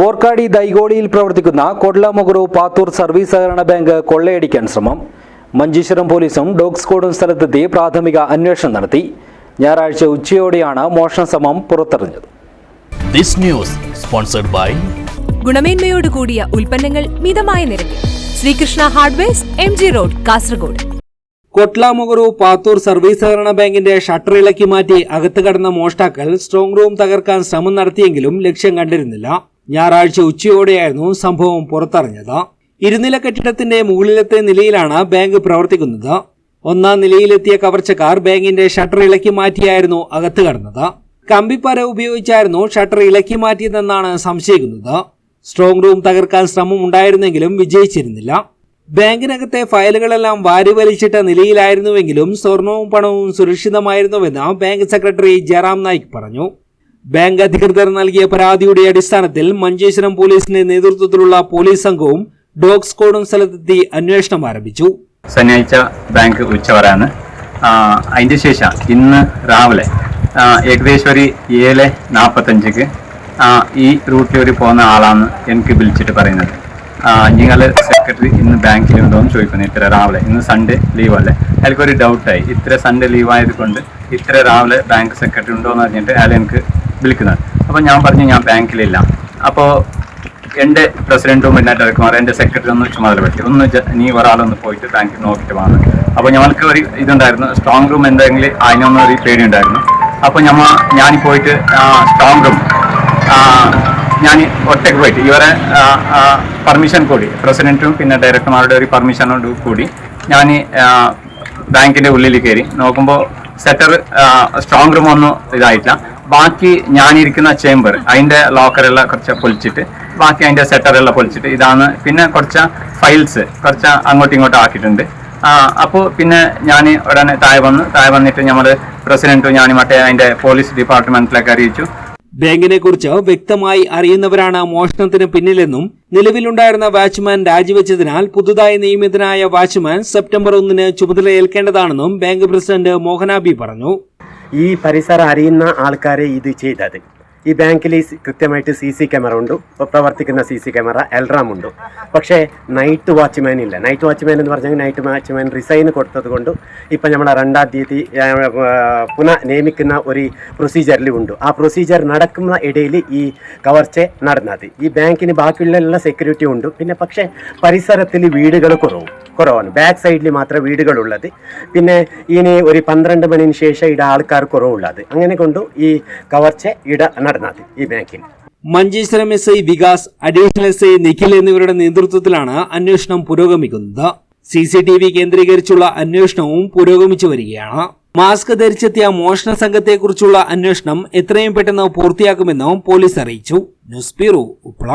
വോർക്കാടി ദൈഗോളിയിൽ പ്രവർത്തിക്കുന്ന കൊഡ്ലാമുഗുറു പാത്തൂർ സർവീസ് സഹകരണ ബാങ്ക് കൊള്ളയടിക്കാൻ ശ്രമം. മഞ്ചേശ്വരം പോലീസും ഡോഗ് സ്ക്വാഡും സ്ഥലത്തെത്തി പ്രാഥമിക അന്വേഷണം നടത്തി. ഞായറാഴ്ച ഉച്ചയോടെയാണ് മോഷണ ശ്രമം പുറത്തെറിഞ്ഞത്. ദിസ് ന്യൂസ് സ്പോൺസർഡ് ബൈ ഗുണമേന്മയോട് കൂടിയ ഉൽപ്പന്നങ്ങൾ മിതമായ നിരക്കിൽ. Sreekrishna hardwares M G road Kasaragod. Kotlamuguru Pathur service സഹകരണ ബാങ്കിന്റെ ഷട്ടർ ഇളക്കി മാറ്റി അകത്ത് കടന്ന മോഷ്ടാക്കൾ സ്ട്രോങ് റൂം തകർക്കാൻ ശ്രമം നടത്തിയെങ്കിലും ലക്ഷ്യം കണ്ടിരുന്നില്ല. ഞായറാഴ്ച ഉച്ചയോടെയായിരുന്നു സംഭവം പുറത്തറിഞ്ഞത്. ഇരുനില കെട്ടിടത്തിന്റെ മുകളിലത്തെ നിലയിലാണ് ബാങ്ക് പ്രവർത്തിക്കുന്നത്. ഒന്നാം നിലയിലെത്തിയ കവർച്ചക്കാർ ബാങ്കിന്റെ ഷട്ടർ ഇളക്കി മാറ്റിയായിരുന്നു അകത്ത് കടന്നത്. കമ്പിപ്പര ഉപയോഗിച്ചായിരുന്നു ഷട്ടർ ഇളക്കി മാറ്റിയതെന്നാണ് സംശയിക്കുന്നത്. സ്ട്രോങ് റൂം തകർക്കാൻ ശ്രമം ഉണ്ടായിരുന്നെങ്കിലും വിജയിച്ചിരുന്നില്ല. ബാങ്കിനകത്തെ ഫയലുകളെല്ലാം വാരി വലിച്ചിട്ട നിലയിലായിരുന്നുവെങ്കിലും സ്വർണവും പണവും സുരക്ഷിതമായിരുന്നുവെന്ന് ബാങ്ക് സെക്രട്ടറി ജയറാം നായിക് പറഞ്ഞു. ബാങ്ക് അധികൃതർ നൽകിയ പരാതിയുടെ അടിസ്ഥാനത്തിൽ മഞ്ചേശ്വരം പോലീസിന്റെ നേതൃത്വത്തിലുള്ള പോലീസ് സംഘവും ഡോഗ് സ്ക്വാഡും സ്ഥലത്തെത്തി അന്വേഷണം ആരംഭിച്ചു. ശനിയാഴ്ച ബാങ്ക് ഉച്ചവരാണ് അതിന്റെ ശേഷം ഇന്ന് രാവിലെ ഏകദേശം ഒരു ഏഴ് നാൽപ്പത്തഞ്ചിക്ക് ഈ റൂട്ടിൽ ഒരു പോകുന്ന ആളാണ് എനിക്ക് വിളിച്ചിട്ട് പറയുന്നത്. നിങ്ങൾ സെക്രട്ടറി ഇന്ന് ബാങ്കിലുണ്ടോ എന്ന് ചോദിക്കുന്നു ഇത്ര രാവിലെ. ഇന്ന് സൺഡേ ലീവ് അല്ലേ? അയാൾക്ക് ഒരു ഡൗട്ടായി ഇത്ര സൺഡേ ലീവ് ആയതുകൊണ്ട് ഇത്ര രാവിലെ ബാങ്ക് സെക്രട്ടറി ഉണ്ടോ എന്ന് പറഞ്ഞിട്ട് അയാൾ എനിക്ക് വിളിക്കുന്നത്. അപ്പോൾ ഞാൻ പറഞ്ഞു ഞാൻ ബാങ്കിലില്ല. അപ്പോൾ എന്റെ പ്രസിഡന്റും പിന്നെ ഡയറക്ടർമാർ എന്റെ സെക്രട്ടറി ഒന്ന് ചുമതലപ്പെടുത്തി. ഒന്ന് നീ ഒരാളൊന്ന് പോയിട്ട് ബാങ്കിൽ നോക്കിയിട്ട് വന്നു അപ്പോൾ ഞങ്ങൾക്ക് ഒരു ഇതുണ്ടായിരുന്നു. സ്ട്രോങ് റൂം എന്തെങ്കിലും അതിനൊന്നും ഒരു പേടി ഉണ്ടായിരുന്നു അപ്പോൾ ഞമ്മ ഞാൻ പോയിട്ട് സ്ട്രോങ് റൂം ഞാൻ ഒറ്റയ്ക്ക് പോയിട്ട് ഇവരെ പെർമിഷൻ കൂടി പ്രസിഡന്റും പിന്നെ ഡയറക്ടർമാരുടെ ഒരു പെർമിഷനോട് കൂടി ഞാൻ ബാങ്കിന്റെ ഉള്ളിൽ കയറി. നോക്കുമ്പോൾ സെറ്റർ സ്ട്രോങ് റൂം ഒന്നും ഇതായിട്ടില്ല. ബാക്കി ഞാനിരിക്കുന്ന ചേംബർ അതിന്റെ ലോക്കറെല്ലാം കുറച്ച് പൊളിച്ചിട്ട് ബാക്കി അതിന്റെ സെറ്ററെല്ലാം പൊളിച്ചിട്ട് ഇതാണ്. പിന്നെ കുറച്ച് ഫയൽസ് കുറച്ച് അങ്ങോട്ടും ഇങ്ങോട്ടും ആക്കിയിട്ടുണ്ട്. അപ്പോൾ പിന്നെ ഞാൻ ഉടനെ താഴെ വന്നു. താഴെ വന്നിട്ട് നമ്മൾ പ്രസിഡന്റും ഞാൻ മറ്റേ അതിന്റെ പോലീസ് ഡിപ്പാർട്ട്മെന്റിലേക്ക് അറിയിച്ചു. ബാങ്കിനെ കുറിച്ച് വ്യക്തമായി അറിയുന്നവരാണ് മോഷണത്തിന് പിന്നിലെന്നും നിലവിലുണ്ടായിരുന്ന വാച്ച്മാൻ രാജിവെച്ചതിനാൽ പുതുതായി നിയമിതനായ വാച്ച്മാൻ സെപ്റ്റംബർ ഒന്നിന് ചുമതലയേൽക്കേണ്ടതാണെന്നും ബാങ്ക് പ്രസിഡന്റ് മോഹനാബി പറഞ്ഞു. ഈ പരിസരം അറിയുന്ന ആൾക്കാരെ ഇത് ചെയ്തത്. ഈ ബാങ്കിൽ കൃത്യമായിട്ട് സി സി ക്യാമറ ഉണ്ട്. പ്രവർത്തിക്കുന്ന സി സി ക്യാമറ എൽറാം ഉണ്ട്. പക്ഷേ നൈറ്റ് വാച്ച്മാൻ ഇല്ല. നൈറ്റ് വാച്ച്മാൻ എന്ന് പറഞ്ഞാൽ നൈറ്റ് വാച്ച്മാൻ റിസൈൻ കൊടുത്തത് കൊണ്ട് ഇപ്പം നമ്മളെ രണ്ടാം തീയതി പുനഃ നിയമിക്കുന്ന ഒരു പ്രൊസീജിയറിൽ ഉണ്ട്. ആ പ്രൊസീജിയർ നടക്കുന്ന ഇടയിൽ ഈ കവർച്ച നടന്നത്. ഈ ബാങ്കിന് ബാക്കിയുള്ള സെക്യൂരിറ്റി ഉണ്ട്. പിന്നെ പക്ഷേ പരിസരത്തിൽ വീടുകൾ കുറവും. കുറവാണ്. ബാക്ക് സൈഡിൽ മാത്രമേ വീടുകളുള്ളത്. പിന്നെ ഇനി ഒരു പന്ത്രണ്ട് മണിന് ശേഷം ഇട ആൾക്കാർ കുറവുള്ളത്. അങ്ങനെ കൊണ്ടു ഈ കവർച്ച ഇട നടന്നത് ഈ ബാങ്കിൽ Manjeshwaram S I Vikas additional S I Nikhil എന്നിവരുടെ നേതൃത്വത്തിലാണ് അന്വേഷണം പുരോഗമിക്കുന്നത്. സി സി ടി വി കേന്ദ്രീകരിച്ചുള്ള അന്വേഷണവും പുരോഗമിച്ചു വരികയാണ്. മാസ്ക് ധരിച്ചെത്തിയ മോഷണ സംഘത്തെക്കുറിച്ചുള്ള അന്വേഷണം എത്രയും പെട്ടെന്ന് പൂർത്തിയാക്കുമെന്നും പോലീസ് അറിയിച്ചു. News bureau ഉപ്ല